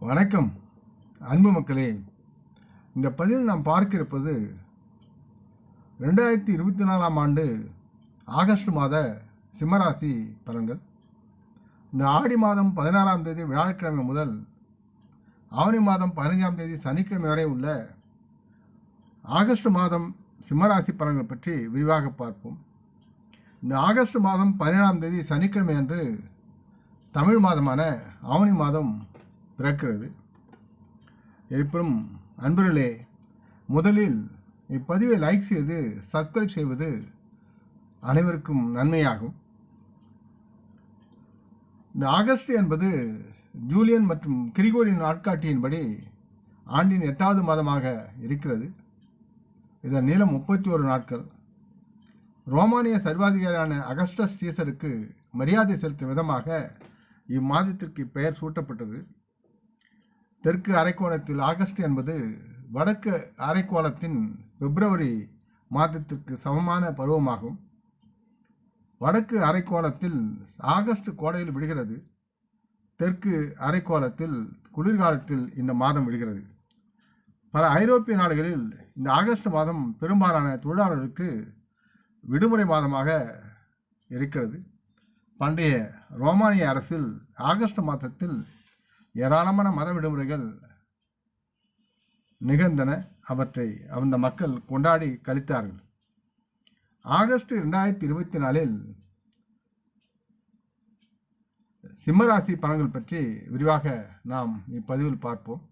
வணக்கம். அன்பு மக்களே இந்த பதிவில் நாம் பார்க்க இருப்பது ரெண்டாயிரத்தி இருபத்தி நாலாம் ஆண்டு ஆகஸ்ட் மாத சிம்மராசி பலன்கள். இந்த ஆடி மாதம் பதினாறாம் தேதி வியாழக்கிழமை முதல் ஆவணி மாதம் பதினைஞ்சாம் தேதி சனிக்கிழமை வரை உள்ள ஆகஸ்ட் மாதம் சிம்மராசி பலன்கள் பற்றி விரிவாக பார்ப்போம். இந்த ஆகஸ்ட் மாதம் பதினேழாம் தேதி சனிக்கிழமை அன்று தமிழ் மாதமான ஆவணி மாதம் பிறக்கிறது. இருப்பினும் அன்பர்களே முதலில் இப்பதிவை லைக் செய்து சப்ஸ்கிரைப் செய்வது அனைவருக்கும் நன்மையாகும். இந்த ஆகஸ்ட் என்பது ஜூலியன் மற்றும் கிரிகோரியின் நாட்காட்டியின்படி ஆண்டின் எட்டாவது மாதமாக இருக்கிறது. இதன் நீளம் முப்பத்தி ஒரு நாட்கள். ரோமானிய சர்வாதிகாரியான அகஸ்டஸ் சீசருக்கு மரியாதை செலுத்தும் விதமாக இம்மாதத்திற்கு பெயர் சூட்டப்பட்டது. தெற்கு அரைக்கோளத்தில் ஆகஸ்ட் என்பது வடக்கு அரைக்கோளத்தின் பிப்ரவரி மாதத்திற்கு சமமான பருவமாகும். வடக்கு அரைக்கோளத்தில் ஆகஸ்ட் கோடையில் விடுகிறது. தெற்கு அரைக்கோளத்தில் குளிர்காலத்தில் இந்த மாதம் விடுகிறது. பல ஐரோப்பிய நாடுகளில் இந்த ஆகஸ்ட் மாதம் பெரும்பாலான தொழிலாளர்களுக்கு விடுமுறை மாதமாக இருக்கிறது. பண்டைய ரோமானிய அரசில் ஆகஸ்ட் மாதத்தில் ஏராளமான மத விடுமுறைகள் நிகழ்ந்தன. அவற்றை அந்த மக்கள் கொண்டாடி கழித்தார்கள். ஆகஸ்ட் இரண்டாயிரத்தி இருபத்தி நாலில் சிம்மராசி பலன்கள் பற்றி விரிவாக நாம் இப்பதிவில் பார்ப்போம்.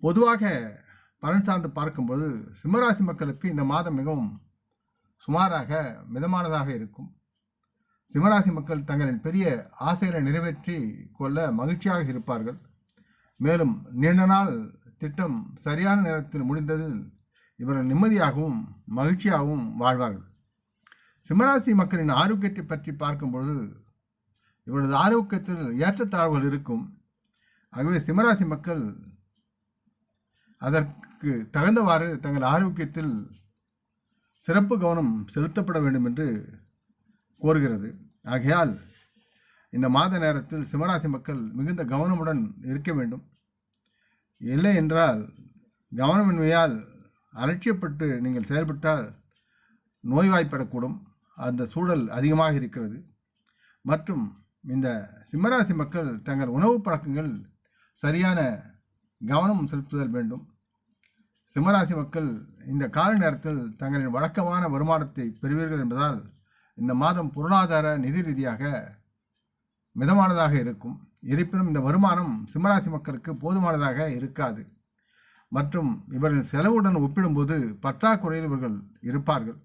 பொதுவாக பலன் சார்ந்து பார்க்கும்போது சிம்மராசி மக்களுக்கு இந்த மாதம் மிகவும் சுமாராக மிதமானதாக இருக்கும். சிம்மராசி மக்கள் தங்களின் பெரிய ஆசைகளை நிறைவேற்றி கொள்ள மகிழ்ச்சியாக இருப்பார்கள். மேலும் நீண்ட நாள் திட்டம் சரியான நேரத்தில் முடிந்ததில் இவர்கள் நிம்மதியாகவும் மகிழ்ச்சியாகவும் வாழ்வார்கள். சிம்மராசி மக்களின் ஆரோக்கியத்தை பற்றி பார்க்கும்பொழுது இவரது ஆரோக்கியத்தில் ஏற்றத்தாழ்வுகள் இருக்கும். ஆகவே சிம்மராசி மக்கள் அதற்கு தகுந்தவாறு தங்கள் ஆரோக்கியத்தில் சிறப்பு கவனம் செலுத்தப்பட வேண்டும் என்று கோருகிறது. ஆகையால் இந்த மாத நேரத்தில் சிம்மராசி மக்கள் மிகுந்த கவனமுடன் இருக்க வேண்டும். இல்லை என்றால் கவனமின்மையால் அலட்சியப்பட்டு நீங்கள் செயல்பட்டால் நோய்வாய்ப்படக்கூடும். அந்த சூழல் அதிகமாக இருக்கிறது. மற்றும் இந்த சிம்மராசி மக்கள் தங்கள் உணவு பழக்கங்கள் சரியான கவனம் செலுத்துதல் வேண்டும். சிம்மராசி மக்கள் இந்த கால நேரத்தில் தங்களின் வழக்கமான வருமானத்தை பெறுவீர்கள் என்பதால் இந்த மாதம் பொருளாதார நிதி ரீதியாக மிதமானதாக இருக்கும். இருப்பினும் இந்த வருமானம் சிம்மராசி மக்களுக்கு போதுமானதாக இருக்காது. மற்றும் இவர்கள் செலவுடன் ஒப்பிடும்போது பற்றாக்குறையில் இவர்கள் இருப்பார்கள்.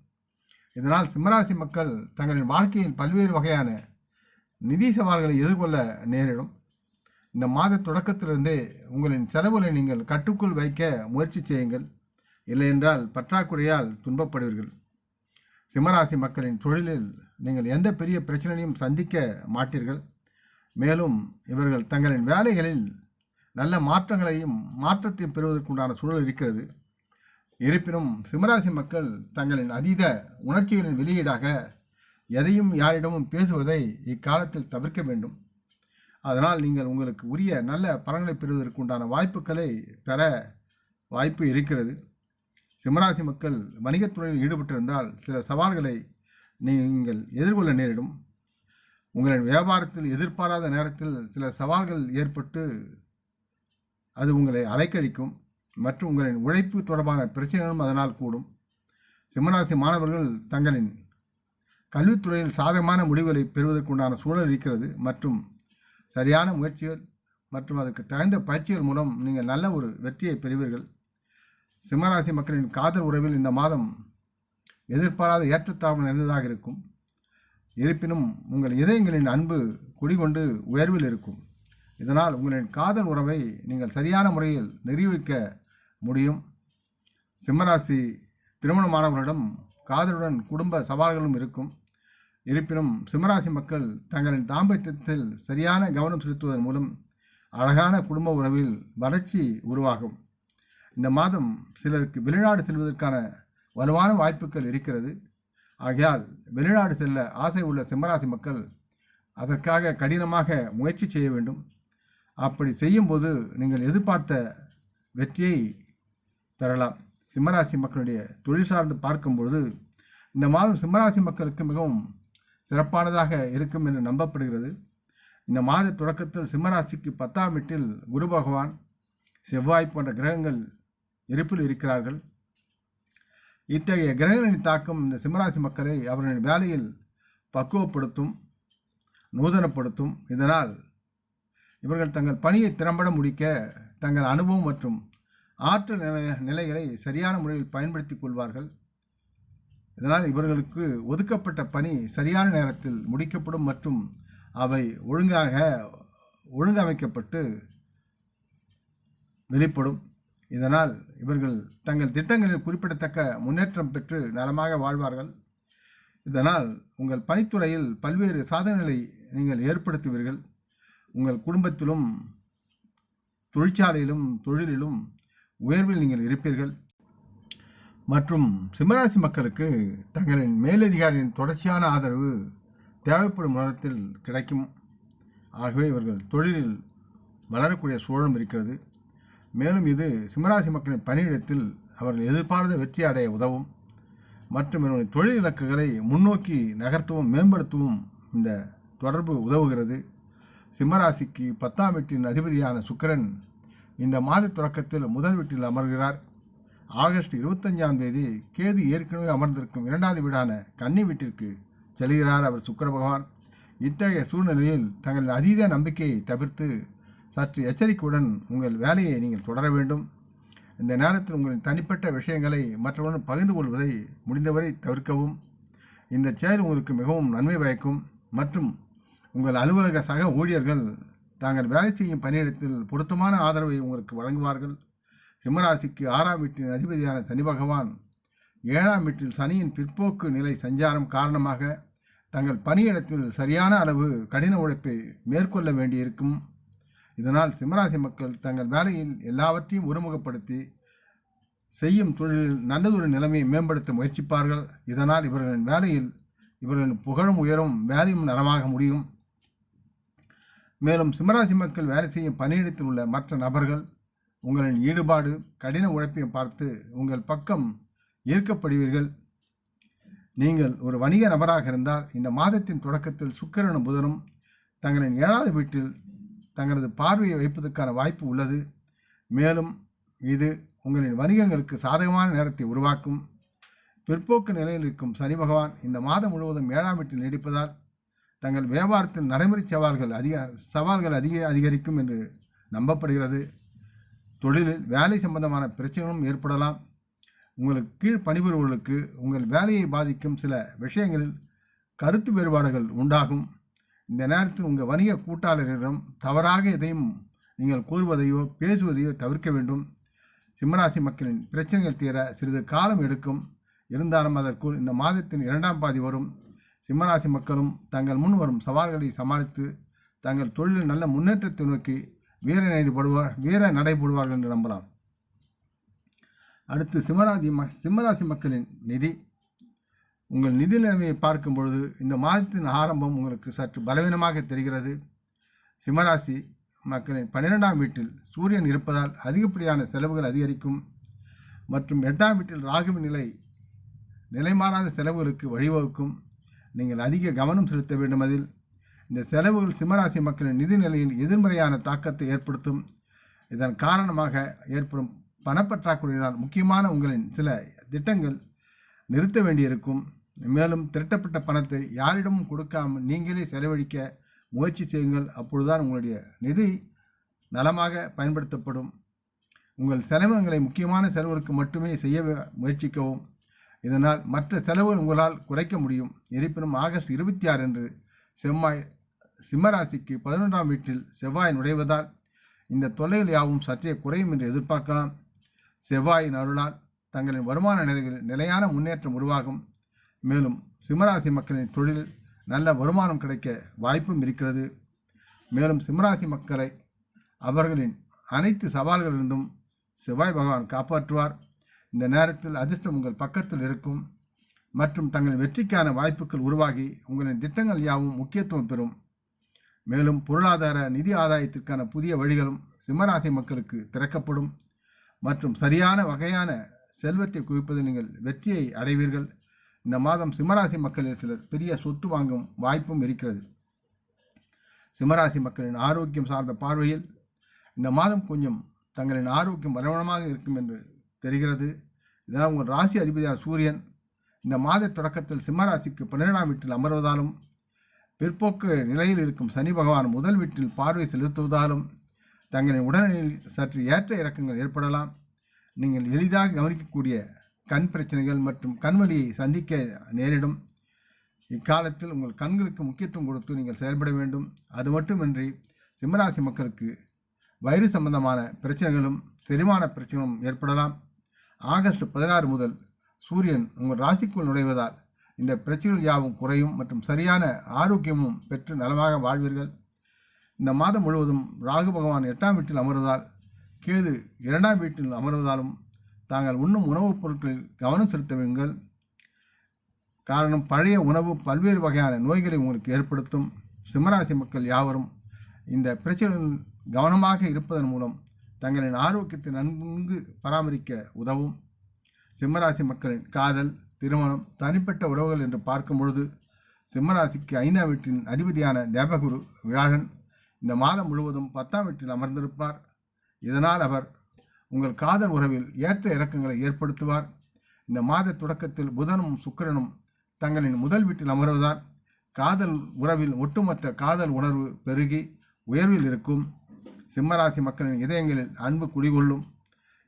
இதனால் சிம்மராசி மக்கள் தங்களின் வாழ்க்கையில் பல்வேறு வகையான நிதி சவால்களை எதிர்கொள்ள நேரிடும். இந்த மாத தொடக்கத்திலிருந்தே உங்களின் செலவுகளை நீங்கள் கட்டுக்குள் வைக்க முயற்சி செய்யுங்கள். இல்லையென்றால் பற்றாக்குறையால் துன்பப்படுவீர்கள். சிம்மராசி மக்களின் தொழிலில் நீங்கள் எந்த பெரிய பிரச்சனையும் சந்திக்க மாட்டீர்கள். மேலும் இவர்கள் தங்களின் வேலைகளில் நல்ல மாற்றங்களையும் மாற்றத்தையும் பெறுவதற்குண்டான சூழல் இருக்கிறது. இருப்பினும் சிம்மராசி மக்கள் தங்களின் அதீத உணர்ச்சிகளின் வெளியீடாக எதையும் யாரிடமும் பேசுவதை இக்காலத்தில் தவிர்க்க வேண்டும். அதனால் நீங்கள் உங்களுக்கு உரிய நல்ல பலன்களை பெறுவதற்குண்டான வாய்ப்புகளை பெற வாய்ப்பு இருக்கிறது. சிம்மராசி மக்கள் வணிகத்துறையில் ஈடுபட்டிருந்தால் சில சவால்களை நீங்கள் எதிர்கொள்ள நேரிடும். உங்களின் வியாபாரத்தில் எதிர்பாராத நேரத்தில் சில சவால்கள் ஏற்பட்டு அது உங்களை அலைக்கழிக்கும் மற்றும் உங்களின் உழைப்பு தொடர்பான பிரச்சனைகளும் அதனால் கூடும். சிம்மராசி மாணவர்கள் தங்களின் கல்வித்துறையில் சாதகமான முடிவுகளை பெறுவதற்குண்டான சூழல் இருக்கிறது மற்றும் சரியான முயற்சிகள் மற்றும் அதற்கு தகுந்த பயிற்சிகள் மூலம் நீங்கள் நல்ல ஒரு வெற்றியை பெறுவீர்கள். சிம்மராசி மக்களின் காதல் உறவில் இந்த மாதம் எதிர்பாராத ஏற்றத்தாழ்வு நிறைந்ததாக இருக்கும். இருப்பினும் உங்கள் இதயங்களின் அன்பு குடிகொண்டு உயர்வில் இருக்கும். இதனால் உங்களின் காதல் உறவை நீங்கள் சரியான முறையில் நிரூபிக்க முடியும். சிம்மராசி திருமணமானவர்களிடம் காதலுடன் குடும்ப சவால்களும் இருக்கும். இருப்பினும் சிம்மராசி மக்கள் தங்களின் தாம்பத்தியத்தில் சரியான கவனம் செலுத்துவதன் மூலம் அழகான குடும்ப உறவில் வளர்ச்சி உருவாகும். இந்த மாதம் சிலருக்கு வெளிநாடு செல்வதற்கான வலுவான வாய்ப்புகள் இருக்கிறது. ஆகையால் வெளிநாடு செல்ல ஆசை உள்ள சிம்மராசி மக்கள் அதற்காக கடினமாக முயற்சி செய்ய வேண்டும். அப்படி செய்யும்போது நீங்கள் எதிர்பார்த்த வெற்றியை பெறலாம். சிம்மராசி மக்களுடைய தொழில் சார்ந்து பார்க்கும்பொழுது இந்த மாதம் சிம்மராசி மக்களுக்கு மிகவும் சிறப்பானதாக இருக்கும் என்று நம்பப்படுகிறது. இந்த மாத தொடக்கத்தில் சிம்மராசிக்கு பத்தாம் வீட்டில் குரு பகவான் செவ்வாய் போன்ற கிரகங்கள் இருப்பில் இருக்கிறார்கள். இத்தகைய கிரகங்களின் தாக்கம் இந்த சிம்மராசி மக்களை அவர்களின் வேலையில் பக்குவப்படுத்தும் நூதனப்படுத்தும். இதனால் இவர்கள் தங்கள் பணியை திறம்பட முடிக்க தங்கள் அனுபவம் மற்றும் ஆற்றல் நிலைய நிலைகளை சரியான முறையில் பயன்படுத்திக் கொள்வார்கள். இதனால் இவர்களுக்கு ஒதுக்கப்பட்ட பணி சரியான நேரத்தில் முடிக்கப்படும் மற்றும் அவை ஒழுங்காக ஒழுங்கமைக்கப்பட்டு வெளிப்படும். இதனால் இவர்கள் தங்கள் திட்டங்களில் குறிப்பிடத்தக்க முன்னேற்றம் பெற்று நலமாக வாழ்வார்கள். இதனால் உங்கள் பணித்துறையில் பல்வேறு சாதனைகளை நீங்கள் ஏற்படுத்துவீர்கள். உங்கள் குடும்பத்திலும் தொழிற்சாலையிலும் தொழிலிலும் உயர்வில் நீங்கள் இருப்பீர்கள். மற்றும் சிம்மராசி மக்களுக்கு தங்களின் மேலதிகாரியின் தொடர்ச்சியான ஆதரவு தேவைப்படும் நேரத்தில் கிடைக்கும். ஆகவே இவர்கள் தொழிலில் வளரக்கூடிய சூழலும் இருக்கிறது. மேலும் இது சிம்மராசி மக்களின் பணியிடத்தில் அவர்கள் எதிர்பார்த்த வெற்றி அடைய உதவும். மற்றும் இவர்களின் தொழில் இலக்குகளை முன்னோக்கி நகர்த்தவும் மேம்படுத்தவும் இந்த தொடர்பு உதவுகிறது. சிம்மராசிக்கு பத்தாம் வீட்டின் அதிபதியான சுக்கிரன் இந்த மாத தொடக்கத்தில் முதல் வீட்டில் அமர்கிறார். ஆகஸ்ட் இருபத்தஞ்சாம் தேதி கேது ஏற்கனவே அமர்ந்திருக்கும் இரண்டாவது வீடான கன்னி வீட்டிற்கு செல்கிறார் அவர் சுக்கர பகவான். இத்தகைய சூழ்நிலையில் தங்களின் அதீத நம்பிக்கையை தவிர்த்து சற்று எச்சரிக்கையுடன் உங்கள் வேலையை நீங்கள் தொடர வேண்டும். இந்த நேரத்தில் உங்களின் தனிப்பட்ட விஷயங்களை மற்றவருடன் பகிர்ந்து கொள்வதை முடிந்தவரை தவிர்க்கவும். இந்த செயல் உங்களுக்கு மிகவும் நன்மை பயக்கும். மற்றும் உங்கள் அலுவலக சக ஊழியர்கள் தாங்கள் வேலை செய்யும் பணியிடத்தில் பொருத்தமான ஆதரவை உங்களுக்கு வழங்குவார்கள். சிம்மராசிக்கு ஆறாம் வீட்டின் அதிபதியான சனி பகவான் ஏழாம் வீட்டில் சனியின் பிற்போக்கு நிலை சஞ்சாரம் காரணமாக தங்கள் பணியிடத்தில் சரியான அளவு கடின உழைப்பை மேற்கொள்ள வேண்டியிருக்கும். இதனால் சிம்மராசி மக்கள் தங்கள் வேலையில் எல்லாவற்றையும் ஒருமுகப்படுத்தி செய்யும் தொழிலில் நல்லதொரு நிலைமையை மேம்படுத்த முயற்சிப்பார்கள். இதனால் இவர்களின் வேலையில் இவர்களின் புகழும் உயரும் வேலையும் நலமாக முடியும். மேலும் சிம்மராசி மக்கள் வேலை செய்யும் பணியிடத்தில் உள்ள மற்ற நபர்கள் உங்களின் ஈடுபாடு கடின உழைப்பையும் பார்த்து உங்கள் பக்கம் ஈர்க்கப்படுவீர்கள். நீங்கள் ஒரு வணிக நபராக இருந்தால் இந்த மாதத்தின் தொடக்கத்தில் சுக்கரனும் புதனும் தங்களின் ஏழாவது வீட்டில் தங்களது பார்வையை வைப்பதற்கான வாய்ப்பு உள்ளது. மேலும் இது உங்களின் வணிகங்களுக்கு சாதகமான நேரத்தை உருவாக்கும். பிற்போக்கு நிலையில் இருக்கும் சனி பகவான் இந்த மாதம் முழுவதும் ஏழாம் வீட்டில் நீடிப்பதால் தங்கள் வியாபாரத்தில் நடைமுறை சவால்கள் அதிக சவால்கள் அதிக அதிகரிக்கும் என்று நம்பப்படுகிறது. தொழிலில் வேலை சம்பந்தமான பிரச்சனைகளும் ஏற்படலாம். உங்களுக்கு கீழ் பணிபுரிவர்களுக்கு உங்கள் வேலையை பாதிக்கும் சில விஷயங்களில் கருத்து வேறுபாடுகள் உண்டாகும். இந்த நேரத்தில் உங்கள் வணிக கூட்டாளரிடம் தவறாக எதையும் நீங்கள் கூறுவதையோ பேசுவதையோ தவிர்க்க வேண்டும். சிம்மராசி மக்களின் பிரச்சனைகள் தீர சிறிது காலம் எடுக்கும். இருந்தாலும் அதற்குள் இந்த மாதத்தின் இரண்டாம் பாதி வரும். சிம்மராசி மக்களும் தங்கள் முன் வரும் சவால்களை சமாளித்து தங்கள் தொழிலில் நல்ல முன்னேற்றத்தை நோக்கி வீர நடைபடுவார் வீர நடைபெறுவார்கள் என்று நம்பலாம். அடுத்து சிம்மராசி ம சிம்மராசி மக்களின் நிதி. உங்கள் நிதி நிலைமையை பார்க்கும் பொழுது இந்த மாதத்தின் ஆரம்பம் உங்களுக்கு சற்று பலவீனமாக தெரிகிறது. சிம்மராசி மக்களின் பன்னிரெண்டாம் வீட்டில் சூரியன் இருப்பதால் அதிகப்படியான செலவுகள் அதிகரிக்கும். மற்றும் எட்டாம் வீட்டில் ராகுவின் நிலை நிலைமாறாத செலவுகளுக்கு வழிவகுக்கும். நீங்கள் அதிக கவனம் செலுத்த வேண்டும் அதில். இந்த செலவுகள் சிம்மராசி மக்களின் நிதி நிலையில் எதிர்மறையான தாக்கத்தை ஏற்படுத்தும். இதன் காரணமாக ஏற்படும் பணப்பற்றாக்குறையினால் முக்கியமான உங்களின் சில திட்டங்கள் நிறுத்த வேண்டியிருக்கும். மேலும் திரட்டப்பட்ட பணத்தை யாரிடமும் கொடுக்காமல் நீங்களே செலவழிக்க முயற்சி செய்யுங்கள். அப்பொழுதுதான் உங்களுடைய நிதி நலமாக பயன்படுத்தப்படும். உங்கள் செலவினங்களை முக்கியமான செலவுகளுக்கு மட்டுமே செய்ய முயற்சிக்கவும். இதனால் மற்ற செலவுகள் உங்களால் குறைக்க முடியும். இருப்பினும் ஆகஸ்ட் இருபத்தி ஆறு அன்று செவ்வாய் சிம்மராசிக்கு பதினொன்றாம் வீட்டில் செவ்வாய் நுழைவதால் இந்த தொல்லைகள் யாவும் சற்றே குறையும் என்று எதிர்பார்க்கலாம். செவ்வாயின் அருளால் தங்களின் வருமான நிலையில் நிலையான முன்னேற்றம் உருவாகும். மேலும் சிம்மராசி மக்களின் தொழிலில் நல்ல வருமானம் கிடைக்க வாய்ப்பும் இருக்கிறது. மேலும் சிம்மராசி மக்களை அவர்களின் அனைத்து சவால்களிலிருந்தும் செவ்வாய் பகவான் காப்பாற்றுவார். இந்த நேரத்தில் அதிர்ஷ்டம் உங்கள் பக்கத்தில் இருக்கும். மற்றும் தங்கள் வெற்றிக்கான வாய்ப்புகள் உருவாகி உங்களின் திட்டங்கள் யாவும் முக்கியத்துவம் பெறும். மேலும் பொருளாதார நிதி ஆதாயத்திற்கான புதிய வழிகளும் சிம்மராசி மக்களுக்கு திறக்கப்படும். மற்றும் சரியான வகையான செல்வத்தை குவிப்பதில் நீங்கள் வெற்றியை அடைவீர்கள். இந்த மாதம் சிம்மராசி மக்களில் சிலர் பெரிய சொத்து வாங்கும் வாய்ப்பும் இருக்கிறது. சிம்மராசி மக்களின் ஆரோக்கியம் சார்ந்த பார்வையில் இந்த மாதம் கொஞ்சம் தங்களின் ஆரோக்கியம் பலவனமாக இருக்கும் என்று தெரிகிறது. இதனால் உங்கள் ராசி அதிபதியான சூரியன் இந்த மாத தொடக்கத்தில் சிம்மராசிக்கு பன்னிரெண்டாம் வீட்டில் அமர்வதாலும் பிற்போக்கு நிலையில் இருக்கும் சனி பகவான் முதல் வீட்டில் பார்வை செலுத்துவதாலும் தங்களின் உடல்நிலையில் சற்று ஏற்ற இறக்கங்கள் ஏற்படலாம். நீங்கள் எளிதாக கவனிக்கக்கூடிய கண் பிரச்சனைகள் மற்றும் கண்வலியை சந்திக்க நேரிடும். இக்காலத்தில் உங்கள் கண்களுக்கு முக்கியத்துவம் கொடுத்து நீங்கள் செயல்பட வேண்டும். அது மட்டுமின்றி சிம்மராசி மக்களுக்கு வயிறு சம்பந்தமான பிரச்சனைகளும் செரிமான பிரச்சனைகளும் ஏற்படலாம். ஆகஸ்ட் பதினாறு முதல் சூரியன் உங்கள் ராசிக்குள் நுழைவதால் இந்த பிரச்சனைகள் யாவும் குறையும் மற்றும் சரியான ஆரோக்கியமும் பெற்று நலமாக வாழ்வீர்கள். இந்த மாதம் முழுவதும் ராகு பகவான் எட்டாம் வீட்டில் அமர்வதால் கேது இரண்டாம் வீட்டில் அமர்வதாலும் தாங்கள் உண்ணும் உணவுப் பொருட்களில் கவனம் செலுத்துவீர்கள் காரணம் பழைய உணவு பல்வேறு வகையான நோய்களை உங்களுக்கு ஏற்படுத்தும். சிம்மராசி மக்கள் யாவரும் இந்த பிரச்சனையில் கவனமாக இருப்பதன் மூலம் தங்களின் ஆரோக்கியத்தை நன்கு பராமரிக்க உதவும். சிம்மராசி மக்களின் காதல் திருமணம் தனிப்பட்ட உறவுகள் என்று பார்க்கும் பொழுது சிம்மராசிக்கு ஐந்தாம் வீட்டின் அதிபதியான தேவகுரு விழாகன் இந்த மாதம் முழுவதும் பத்தாம் வீட்டில் அமர்ந்திருப்பார். இதனால் அவர் உங்கள் காதல் உறவில் ஏற்ற இறக்கங்களை ஏற்படுத்துவார். இந்த மாத தொடக்கத்தில் புதனும் சுக்கிரனும் தங்களின் முதல் வீட்டில் அமர்வதால் காதல் உறவில் ஒட்டுமொத்த காதல் உணர்வு பெருகி உயர்வில் இருக்கும். சிம்மராசி மக்களின் இதயங்களில் அன்பு குடிகொள்ளும்.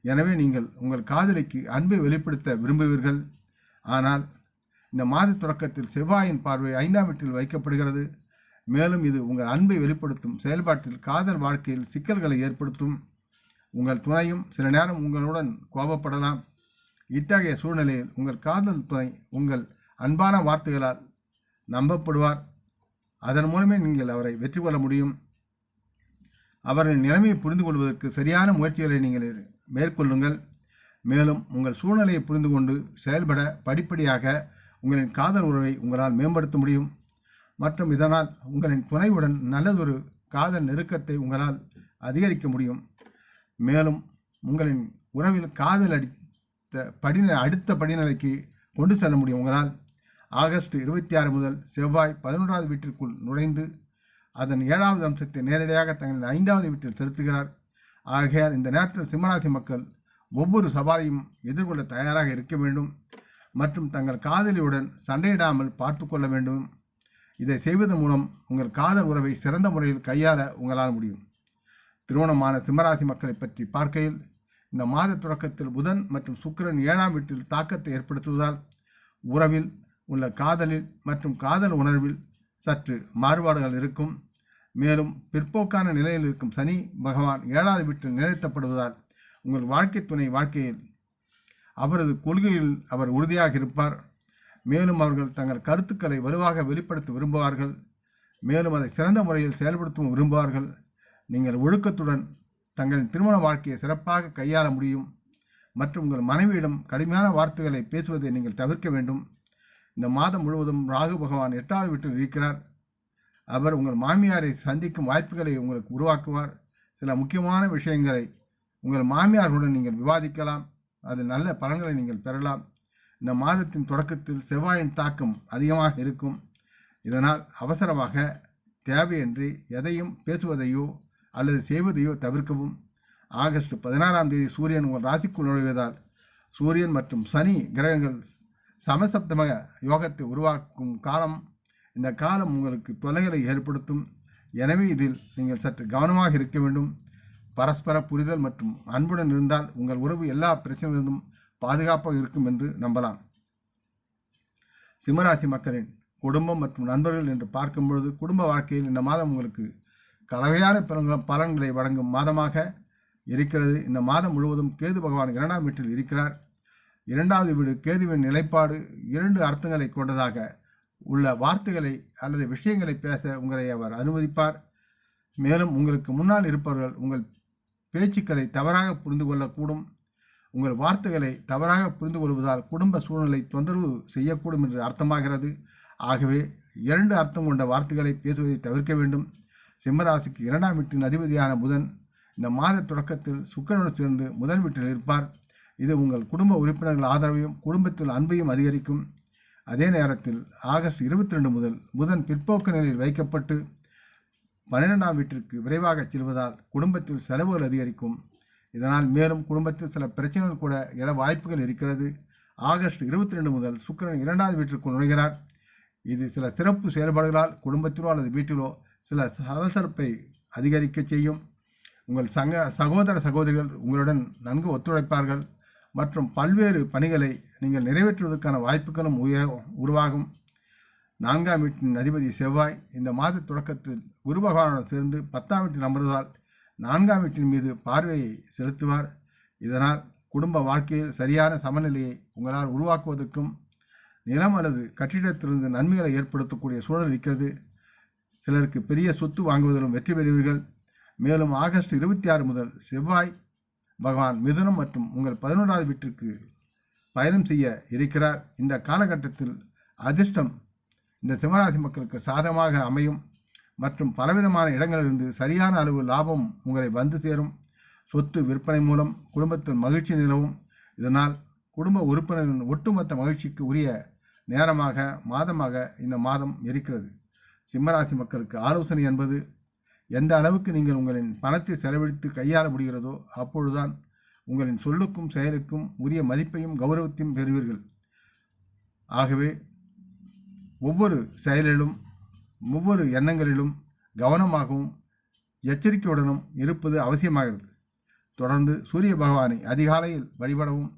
எனவே நீங்கள் உங்கள் காதலிக்கு அன்பை வெளிப்படுத்த விரும்புவீர்கள். ஆனால் இந்த மாத தொடக்கத்தில் செவ்வாயின் பார்வை ஐந்தாம் வீட்டில் வைக்கப்படுகிறது. மேலும் இது உங்கள் அன்பை வெளிப்படுத்தும் செயல்பாட்டில் காதல் வாழ்க்கையில் சிக்கல்களை ஏற்படுத்தும். உங்கள் துணையும் சில நேரம் உங்களுடன் கோபப்படலாம். இத்தகைய சூழ்நிலையில் உங்கள் காதல் துணை உங்கள் அன்பான வார்த்தைகளால் நம்பப்படுவார். அதன் மூலமே நீங்கள் அவரை வெற்றி கொள்ள முடியும். அவரின் நிலைமையை புரிந்து கொள்வதற்கு சரியான முயற்சிகளை நீங்கள் மேற்கொள்ளுங்கள். மேலும் உங்கள் சூழ்நிலையை புரிந்து கொண்டு செயல்பட படிப்படியாக உங்களின் காதல் உறவை உங்களால் மேம்படுத்த முடியும். மற்றும் இதனால் உங்களின் துணையுடன் நல்லதொரு காதல் நெருக்கத்தை உங்களால் அதிகரிக்க முடியும். மேலும் உங்களின் உறவில் காதல் அடித்த படிநிலை அடுத்த படிநிலைக்கு கொண்டு செல்ல முடியும். உங்களால் ஆகஸ்ட் இருபத்தி ஆறு முதல் செவ்வாய் பதினொன்றாவது வீட்டிற்குள் நுழைந்து அதன் ஏழாவது அம்சத்தை நேரடியாக தங்களின் ஐந்தாவது வீட்டில் செலுத்துகிறார். ஆகையால் இந்த நேரத்தில் சிம்மராசி மக்கள் ஒவ்வொரு சவாலையும் எதிர்கொள்ள தயாராக இருக்க வேண்டும். மற்றும் தங்கள் காதலியுடன் சண்டையிடாமல் பார்த்து கொள்ள வேண்டும். இதை செய்வதன் மூலம் உங்கள் காதல் உறவை சிறந்த முறையில் கையாள உங்களால் முடியும். திருமணமான சிம்மராசி மக்களை பற்றி பார்க்கையில் இந்த மாத தொடக்கத்தில் புதன் மற்றும் சுக்கிரன் ஏழாம் வீட்டில் தாக்கத்தை ஏற்படுத்துவதால் உறவில் உள்ள காதலில் மற்றும் காதல் உணர்வில் சற்று மாறுபாடுகள் இருக்கும். மேலும் பிற்போக்கான நிலையில் இருக்கும் சனி பகவான் ஏழாவது வீட்டில் நிலைத்தப்படுவதால் உங்கள் வாழ்க்கை துணை வாழ்க்கையில் அவரது கொள்கையில் அவர் உறுதியாக இருப்பார். மேலும் அவர்கள் தங்கள் கருத்துக்களை வலுவாக வெளிப்படுத்த விரும்புவார்கள். மேலும் அதை சிறந்த முறையில் செயல்படுத்தவும் விரும்புவார்கள். நீங்கள் ஒழுக்கத்துடன் தங்களின் திருமண வாழ்க்கையை சிறப்பாக கையாள முடியும். மற்றும் உங்கள் மனைவியிடம் கடுமையான வார்த்தைகளை பேசுவதை நீங்கள் தவிர்க்க வேண்டும். இந்த மாதம் முழுவதும் ராகு பகவான் எட்டாவது வீட்டில் இருக்கிறார். அவர் உங்கள் மாமியாரை சந்திக்கும் வாய்ப்புகளை உங்களுக்கு உருவாக்குவார். சில முக்கியமான விஷயங்களை உங்கள் மாமியார்களுடன் நீங்கள் விவாதிக்கலாம். அதில் நல்ல பலன்களை நீங்கள் பெறலாம். இந்த மாதத்தின் தொடக்கத்தில் செவ்வாயின் தாக்கம் அதிகமாக இருக்கும். இதனால் அவசரமாக தேவையின்றி எதையும் பேசுவதையோ அல்லது செய்வதையோ தவிர்க்கவும். ஆகஸ்ட் பதினாறாம் தேதி சூரியன் உங்கள் ராசிக்குள் நுழைவதால் சூரியன் மற்றும் சனி கிரகங்கள் சமசப்தமாக யோகத்தை உருவாக்கும் காலம் இந்த காலம் உங்களுக்கு தொலைகளை ஏற்படுத்தும். எனவே இதில் நீங்கள் சற்று கவனமாக இருக்க வேண்டும். பரஸ்பர புரிதல் மற்றும் அன்புடன் இருந்தால் உங்கள் உறவு எல்லா பிரச்சனைகளிலும் பாதுகாப்பாக இருக்கும் என்று நம்பலாம். சிம்மராசி மக்களின் குடும்பம் மற்றும் நண்பர்கள் என்று பார்க்கும் பொழுது குடும்ப வாழ்க்கையில் இந்த மாதம் உங்களுக்கு கலவையான பலன்களை வழங்கும் மாதமாக இருக்கிறது. இந்த மாதம் முழுவதும் கேது பகவான் இரண்டாம் வீட்டில் இருக்கிறார். இரண்டாவது வீடு கேதுவின் நிலைப்பாடு இரண்டு அர்த்தங்களை கொண்டதாக உள்ள வார்த்தைகளை அல்லது விஷயங்களை பேச உங்களை அவர் அனுமதிப்பார். மேலும் உங்களுக்கு முன்னால் இருப்பவர்கள் உங்கள் பேச்சுக்களை தவறாக புரிந்து கொள்ளக்கூடும். உங்கள் வார்த்தைகளை தவறாக புரிந்து கொள்வதால் குடும்ப சூழ்நிலை தொந்தரவு செய்யக்கூடும் என்று அர்த்தமாகிறது. ஆகவே இரண்டு அர்த்தம் கொண்ட வார்த்தைகளை பேசுவதை தவிர்க்க வேண்டும். சிம்மராசிக்கு இரண்டாம் வீட்டின் அதிபதியான புதன் இந்த மாத தொடக்கத்தில் சுக்கிரனுடன் சேர்ந்து முதல் வீட்டில் இருப்பார். இது உங்கள் குடும்ப உறுப்பினர்கள் ஆதரவையும் குடும்பத்தில் அன்பையும் அதிகரிக்கும். அதே நேரத்தில் ஆகஸ்ட் இருபத்தி ரெண்டு முதல் புதன் பிற்போக்கு நிலையில் வைக்கப்பட்டு பன்னிரெண்டாம் வீட்டிற்கு விரைவாக செல்வதால் குடும்பத்தில் செலவுகள் அதிகரிக்கும். இதனால் மேலும் குடும்பத்தில் சில பிரச்சனைகள் கூட எழ வாய்ப்புகள் இருக்கிறது. ஆகஸ்ட் இருபத்தி ரெண்டு முதல் சுக்கிரன் இரண்டாவது வீட்டிற்கு நுழைகிறார். இது சில சிறப்பு செயல்பாடுகளால் குடும்பத்திலோ அல்லது வீட்டிலோ சில சலசலப்பை அதிகரிக்க செய்யும். உங்கள் சங்க சகோதர சகோதரிகள் உங்களுடன் நன்கு ஒத்துழைப்பார்கள். மற்றும் பல்வேறு பணிகளை நீங்கள் நிறைவேற்றுவதற்கான வாய்ப்புகளும் உய உருவாகும். நான்காம் வீட்டின் அதிபதி செவ்வாய் இந்த மாத தொடக்கத்தில் குரு பகவானுடன் சேர்ந்து பத்தாம் வீட்டில் அமர்வதால் நான்காம் வீட்டின் மீது பார்வையை செலுத்துவார். இதனால் குடும்ப வாழ்க்கையில் சரியான சமநிலையை உங்களால் உருவாக்குவதற்கும் நிலம் அல்லது கட்டிடத்திலிருந்து நன்மைகளை ஏற்படுத்தக்கூடிய சூழல் இருக்கிறது. சிலருக்கு பெரிய சொத்து வாங்குவதிலும் வெற்றி பெறுவீர்கள். மேலும் ஆகஸ்ட் இருபத்தி ஆறு முதல் செவ்வாய் பகவான் மிதுனம் மற்றும் உங்கள் பதினொன்றாவது வீட்டிற்கு பயணம் செய்ய இருக்கிறார். இந்த காலகட்டத்தில் அதிர்ஷ்டம் இந்த சிம்மராசி மக்களுக்கு சாதகமாக அமையும். மற்றும் பலவிதமான இடங்களிலிருந்து சரியான அளவு லாபம் உங்களை வந்து சேரும். சொத்து விற்பனை மூலம் குடும்பத்தில் மகிழ்ச்சி நிலவும். இதனால் குடும்ப உறுப்பினரின் ஒட்டுமொத்த மகிழ்ச்சிக்கு உரிய நேரமாக மாதமாக இந்த மாதம் இருக்கிறது. சிம்மராசி மக்களுக்கு ஆலோசனை என்பது எந்த அளவுக்கு நீங்கள் உங்களின் பணத்தை செலவழித்து கையாள முடிகிறதோ அப்பொழுதுதான் உங்களின் சொல்லுக்கும் செயலுக்கும் உரிய மதிப்பையும் கௌரவத்தையும் பெறுவீர்கள். ஆகவே ஒவ்வொரு செயலிலும் ஒவ்வொரு எண்ணங்களிலும் கவனமாகவும் எச்சரிக்கையுடனும் இருப்பது அவசியமாகிறது. தொடர்ந்து சூரிய பகவானை அதிகாலையில் வழிபடவும்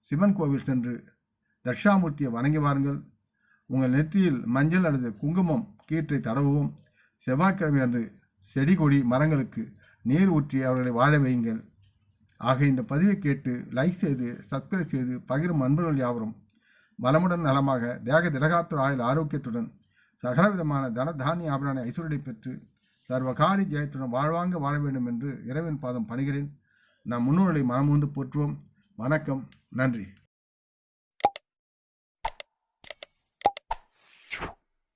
சிவன் கோவில் சென்று தட்சாமூர்த்தியை வணங்கி வாருங்கள். உங்கள் நெற்றியில் மஞ்சள் அல்லது குங்குமம் கீற்றை தடவுவோம். செவ்வாய்க்கிழமை அன்று செடி கொடி மரங்களுக்கு நீர் ஊற்றி அவர்களை வாழ வையுங்கள். ஆக இந்த பதிவை கேட்டு லைக் செய்து சப்ஸ்கிரைப் செய்து பகிரும் அன்பர்கள் யாவரும். வளமுடன் நலமாக தேக திடகாத்துற ஆயுள் ஆரோக்கியத்துடன் சகலவிதமான தன தானிய ஆபரண ஐஸ்வர்யத்தை பெற்று சர்வகாரி ஜெயத்துடன் வாழ்வாங்க வாழ வேண்டும் என்று இறைவன் பாதம் பணிகிறேன். நம் முன்னோர்களை மனமுந்து போற்றுவோம். வணக்கம். நன்றி.